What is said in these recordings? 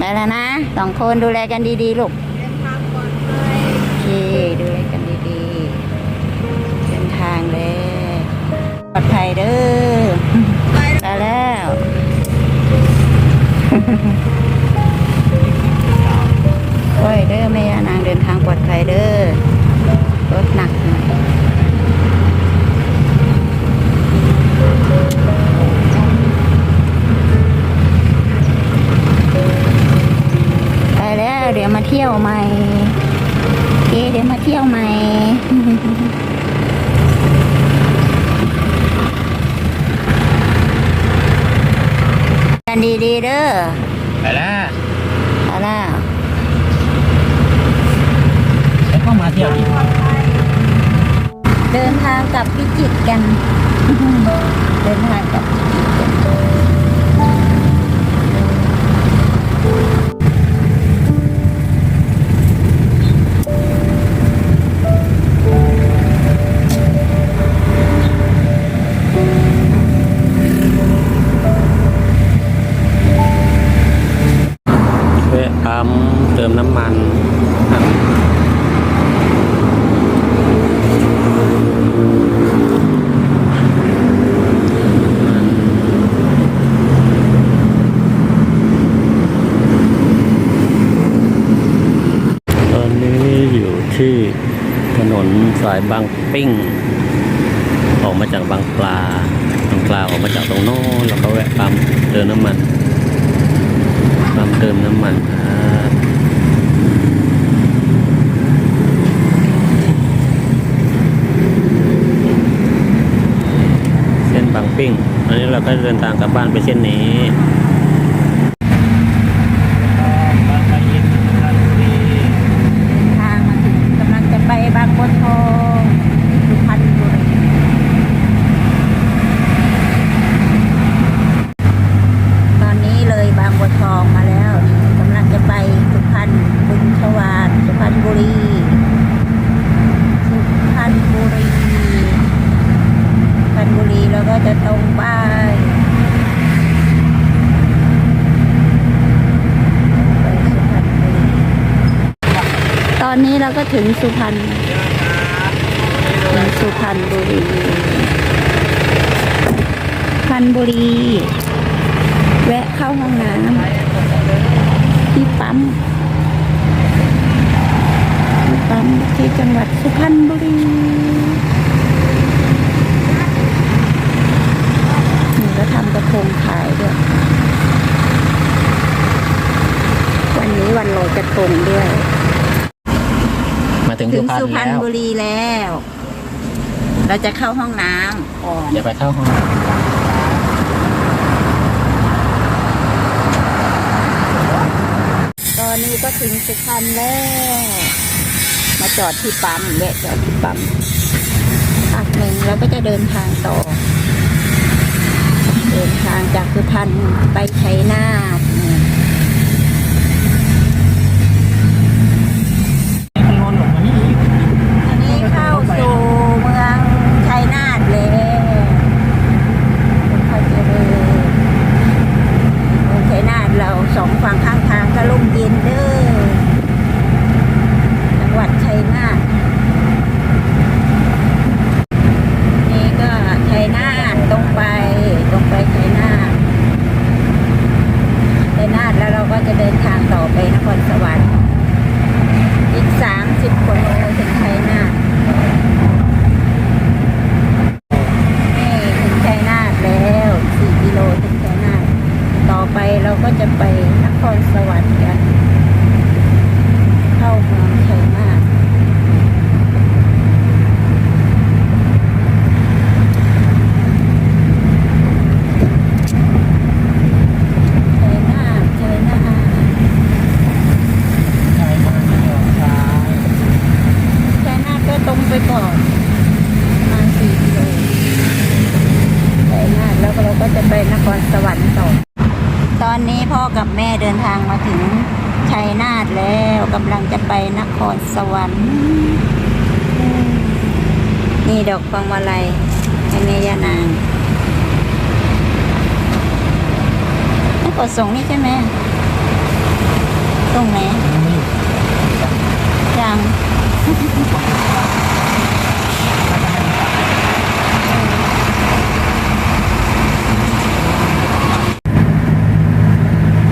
ไปแล้วนะสองคนดูแลกันดีๆลูกเดินทางปลอดภัยโอเคดูแลกันดีๆเดินทางเลยปลอดภัยเด้อไปไปแล้วโอ้ยเด้อแม่ย่านางเดินทางปลอดภัยเด้อรถหนักหน่อย ยวมาเที่ยวใหม่เอ๊ะเดี๋ยวมาเที่ยวใหม่กันดีๆเด้อไปแล้วเอาล่ะไปเข้ามาเที่ยวอีกเดินทางกลับพิจิตรกัน เดินทางกลับพิจิตรกัน ติมน้ำมันครับตอนนี้อยู่ที่ถนนสายบางปิ้ง ออกมาจากบางปลาบางปลาออกมาจากตรงโน้นแล้วก็แวะปั๊มเติมน้ำมันปั๊มเติมน้ำมันครับเส้นบาง ปิ้งอันนี้เราก็เดินทางกลับบ้านไปเส้นนี้ ทางมาถึงกำลังจะไปบางบัวทองสุพรรณบุรีตอนนี้เลยบางบัวทองมาแล้วนี่กำลังจะไปสุพรรณบุญชวานสุพรรณบุรี สุพรรณบุรีสุพรรณบุรีแล้วก็จะตรงไปไปสุพรรณบุรี ต อนนี้เราก็ถึงสุพรรณถึงสุพรรณบุรีสุพรรณบุรี แวะเข้าห้องน้ำที่ปั๊มที่ปั๊มที่จังหวัดสุพรรณบุรีนี่ก็ทำกระทงขายด้วยวันนี้วันลอยกระทงด้วย ถึงถึสุงพรรณสุพรรณแล้วบุรีแล้ว เราจะเข้าห้องน้ำก่อนเดี๋ยวไปเข้าห้องตอนนี้ก็ถึงสุพรรณแล้ว มาจอดที่ปั๊มแวะจอดที่ปั๊มพักหนึ่งแล้วก็จะเดินทางต่อ เดินทางจากสุพรรณไปชัยนาทนี่มันนอนหลงมานี่อีก อันนี้เข้าสู่เมืองชัยนาทแล้วคนเขาเจริญ เมืองชัยนาทเรา สองฝั่งข้างทางก็ลุ่มเย็นเด้อจังหวัดชัยนาทนี่ก็ชัยนาทตรงไปตรงไปชัยนาทชัยนาทแล้วเราก็จะเดินทางต่อไปนครสวรรค์ อีกสามสิบกว่าโลถึงชัยนาทนี่ถึงชัยนาทแล้วสี่กิโลถึงชัยนาท ต่อไปเราก็จะไปนครสวรรค์กัน เข้าเมืองชัยนาทชัยนาทชัยนาท ใช่มาเที่ยวช้า ชัยนาทก็ตรงไปก่อนประมาณสี่กิโลชัยนาทแล้วก็เราก็จะ ไปนครสวรรค์ต่อตอนนี้พ่อกับแม่เดินทางมาถึงชัยนาทแล้วกำลังจะไปนครสวรรค์ นี่ดอกพวงมาลัยให้แม่ยานางนี่กดส่งนี่ใช่ไหมรงไหนยัง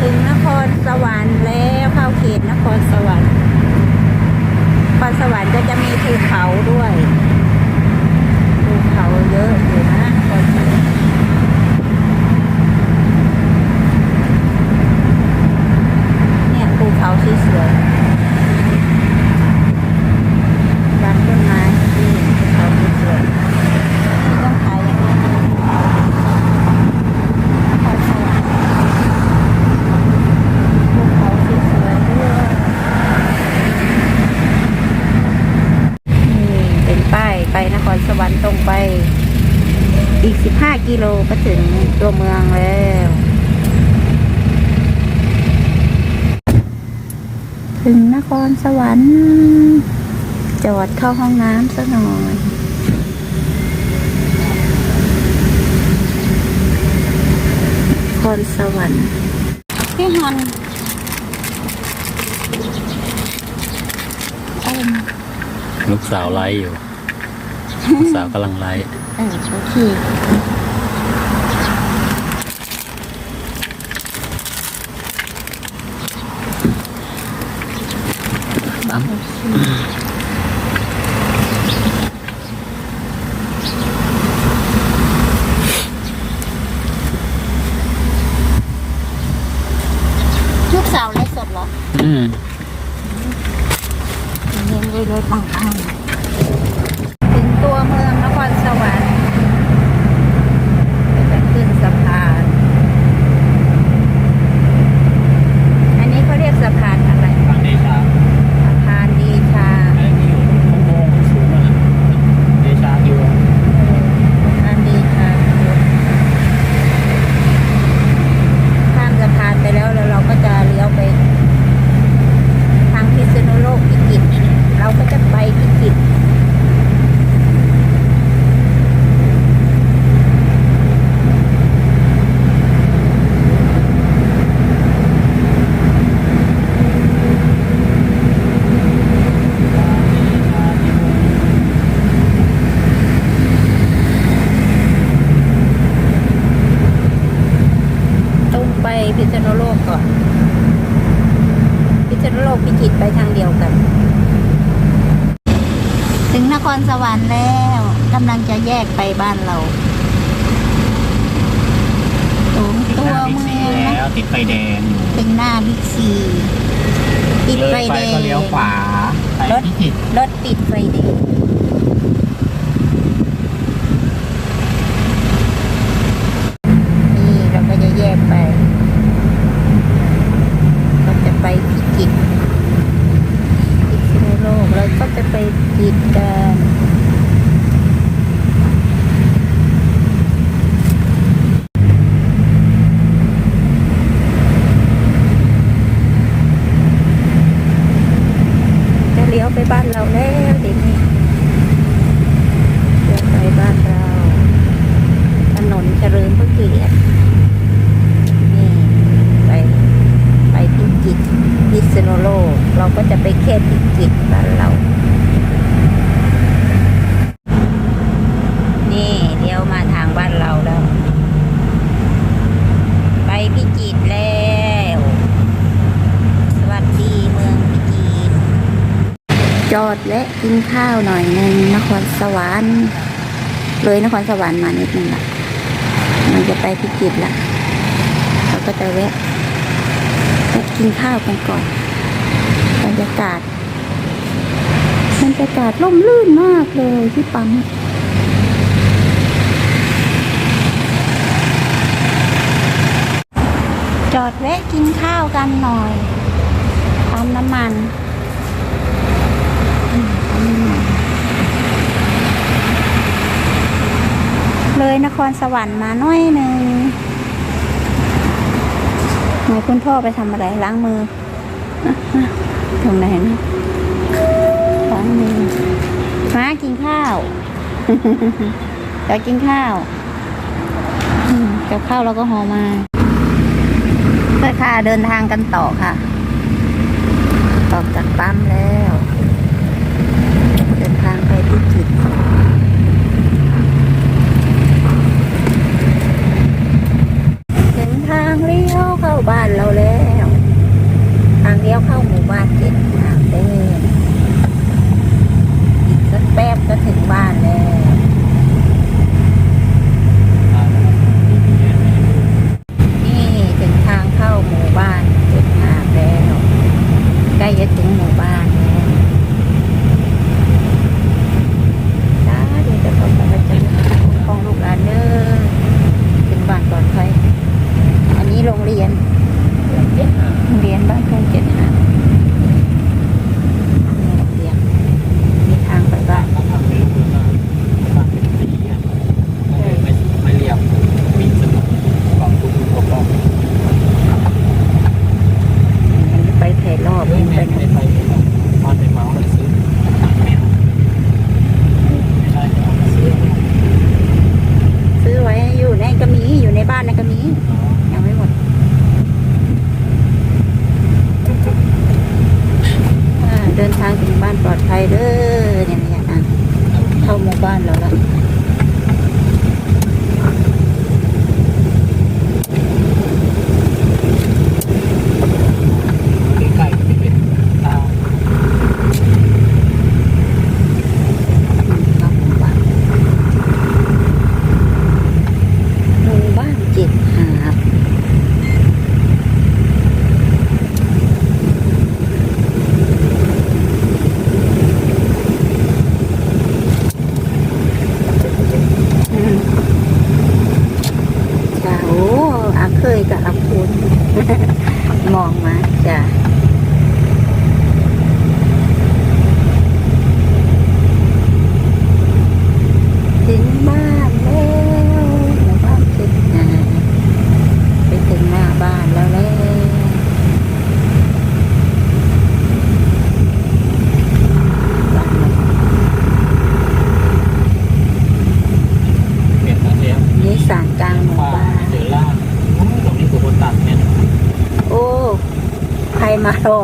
ถึงนครสวรรค์แล้วเข้าเขตน ครสวรรค์นครสวรรค์ก็จะมีภูเขาด้วยภูเขาเยอะอยู่นะนครสวรรค์ เนี่ยภูเขาสวยๆบางต้นไม้ที่ภูเขาสวยๆที่ต้องถ่ายอย่างนี้นครสวรรค์ภูเขาสวยๆด้วยนี่เป็นป้าย ไปนครสวรรค์ตรงไป อีก15กิโลก็ถึงตัวเมืองแล้ว ถึงนครสวรรค์ จอดเข้าห้องน้ำสักหน่อยนครสวรรค์พี่ฮันเอ็มลูกสาวไลฟ์อยู่ลูก สาวกำลังไลฟ์ เออโอเค อ้ำ ลูกสาวไลฟ์สดเหรอ อืม เงินเลยเลยปังปังถึงตัวเมืองนครสวรรค์จะขึ้นสะพาน อันนี้เขาเรียกสะพานอะไร ทางเดชา สะพานดีชา ไอ้ที่อยู่ตรงโค้งๆสูงอะเดชาอยู่ สะพานดีชาข้ามสะพานไปแล้วแล้วเราก็จะเลี้ยวไป ทางพิษณุโลกพิจิตรเราก็จะไปพิจิตรตรงไปพิษณุโลกก่อน พิษณุโลกพิจิตรไปทางเดียวกัน ถึงนคร สวรรค์แล้วกำลังจะแยกไปบ้านเราถึงตัวเมืองนะแล้วติดไฟแดงอยู่ถึงหน้าบิ๊กซีติดเลไฟยไปแดงก็เลี้ยวขวาไปรถ พิจิตรรถติดไฟแดงนี่เราก็จะแยกไป เราจะไปพิจิตรพิษณุโลกเราก็จะไปพิจิตรกันจะเลี้ยวไปบ้านเราแล้วเดี๋ยวนี้เลี้ยวไปบ้านเรา ถนนเจริญพระเกียรตินี่ไปไปพิจิตรพิษณุโลก เราก็จะไปแค่พิจิตรบ้านเรา นี่เลี้ยวมาทางบ้านเราแล้ว ไปพิจิตรแล้ว สวัสดีเมืองพิจิตรจอด และกินข้าวหน่อยหนึ่งนครสวรรค์เลยนครสวรรค์มานิดนึงละมันจะไปพิจิตรละเราก็จะแวะแวะกินข้าวกันก่อนบรรยากาศบรรยากาศร่มรื่นมากเลยที่ปั๊มจอดแวะกินข้าวกันหน่อยปั๊มน้ำมันอืมปั๊มน้ำมัน เลยนค รสวรรค์มาหน้อยหนึ่งไหนคุณพ่อไปทำอะไรล้างมือตรงไหนนะล้างมือมากินข้าวจะกินข้าวกับข้าวเราก็หอมาเพื่อค่ะเดินทางกันต่อค่ะอกจากปั๊มแล้ว เดินทางไปที่จิตรถึงทางเลี้ยวเข้าบ้านเราแล้วทางเลี้ยวเข้าหมู่บ้านเจ็ดทางเด้อีกสักแป๊บก็ถึงบ้านแล้ว มารอ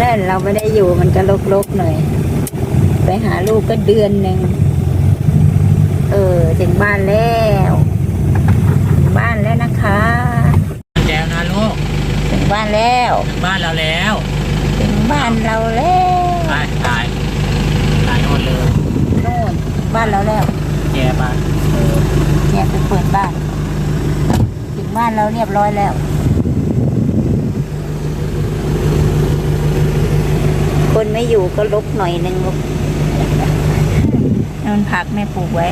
นั่นเราไม่ได้อยู่มันก็ลกๆหน่อย ไปหาลูกก็เดือนหนึ่ง เออ ถึงบ้านแล้ว ถึงบ้านแล้วนะคะแจวนะลูก ถึงบ้านแล้ว ถึงบ้านเราแล้ว ถึงบ้านเราแล้วตายตายตายหมดเลยนู่นบ้านเราแล้วแจบ้านเออเนี่ยไปเปิดบ้าน ถึงบ้านเราเรียบร้อยแล้ว คนไม่ อยู่ก็ลบหน่อยหนึ่งลูกนั่นผักแม่ปลูกไว้